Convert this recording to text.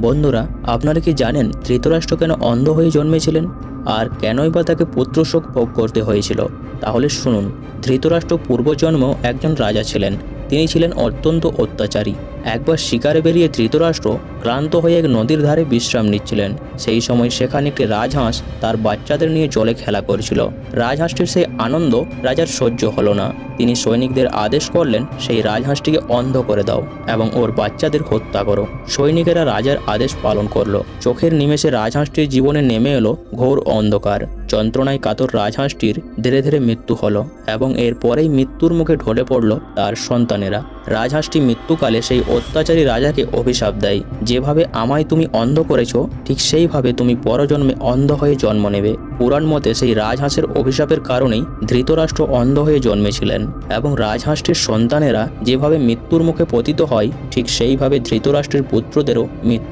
বন্ধুরা, আপনারা কি জানেন ধৃতরাষ্ট্র কেন অন্ধ হয়ে জন্মেছিলেন? আর কেনই বা তাকে পুত্রশোক ভোগ করতে হয়েছিল? তাহলে শুনুন, ধৃতরাষ্ট্র পূর্বজন্ম একজন রাজা ছিলেন। তিনি ছিলেন অত্যন্ত অত্যাচারী। একবার শিকারে বেরিয়ে ধৃতরাষ্ট্র ক্লান্ত হয়ে এক নদীর ধারে বিশ্রাম নিচ্ছিলেন। সেই সময় সেখানে একটি রাজহাঁস তার বাচ্চাদের নিয়ে জলে খেলা করছিল। রাজহাঁসটির সেই আনন্দ রাজার সহ্য হলো না। তিনি সৈনিকদের আদেশ করলেন, সেই রাজহাঁসটিকে অন্ধ করে দাও এবং ওর বাচ্চাদের হত্যা করো। সৈনিকেরা রাজার আদেশ পালন করল। চোখের নিমেষে রাজহাঁসটির জীবনে নেমে এলো ঘোর অন্ধকার। যন্ত্রণায় কাতর রাজহাঁসটির ধীরে ধীরে মৃত্যু হলো এবং এরপরেই মৃত্যুর মুখে ঢলে পড়ল তার সন্তানেরা। রাজহাঁসটি মৃত্যুকালে সেই অত্যাচারী রাজাকে অভিশাপ দেয়। যেভাবে আমায় তুমি অন্ধ করেছ, ঠিক সেইভাবে তুমি পরজন্মে অন্ধ হয়ে জন্ম নেবে। পুরাণ মতে সেই রাজহাঁসের অভিশাপের কারণেই ধৃতরাষ্ট্র অন্ধ হয়ে জন্মেছিলেন এবং রাজহাঁসটির সন্তানেরা যেভাবে মৃত্যুর মুখে পতিত হয়, ঠিক সেইভাবে ধৃতরাষ্ট্রের পুত্রদেরও মৃত্যু